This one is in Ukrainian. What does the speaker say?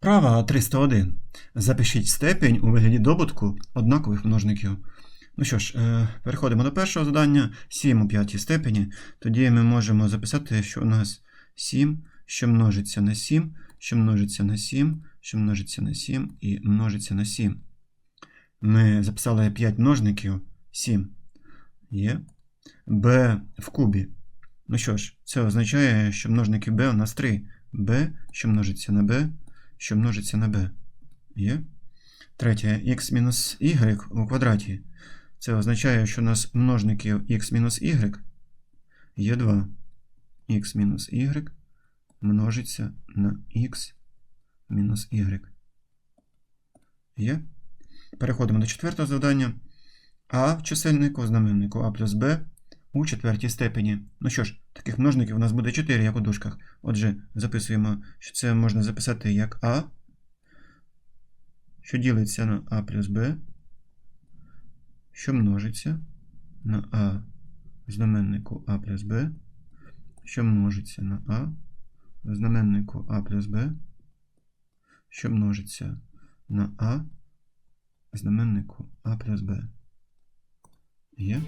Права 301. Запишіть степень у вигляді добутку однакових множників. Ну що ж, е, переходимо до першого завдання. 7 у п'ятій степені. Тоді ми можемо записати, що у нас 7, що множиться на 7, що множиться на 7, що множиться на 7 і множиться на 7. Ми записали 5 множників 7. Є. b в кубі. Ну що ж, це означає, що множників b у нас 3. b, що множиться на b, що множиться на b. Є. Третє x мінус y у квадраті. Це означає, що у нас множників x мінус y є 2. x мінус y множиться на x мінус y. Є. Переходимо до четвертого завдання. А в чисельнику, знаменнику А плюс Б у четвертій степені. Ну що ж, таких множників у нас буде 4, як у дужках. Отже, записуємо, що це можна записати як А, що ділиться на А плюс Б, що множиться на А в знаменнику А плюс Б, що множиться на А в знаменнику А плюс Б, що множиться на А знаменнику А плюс Б. Є?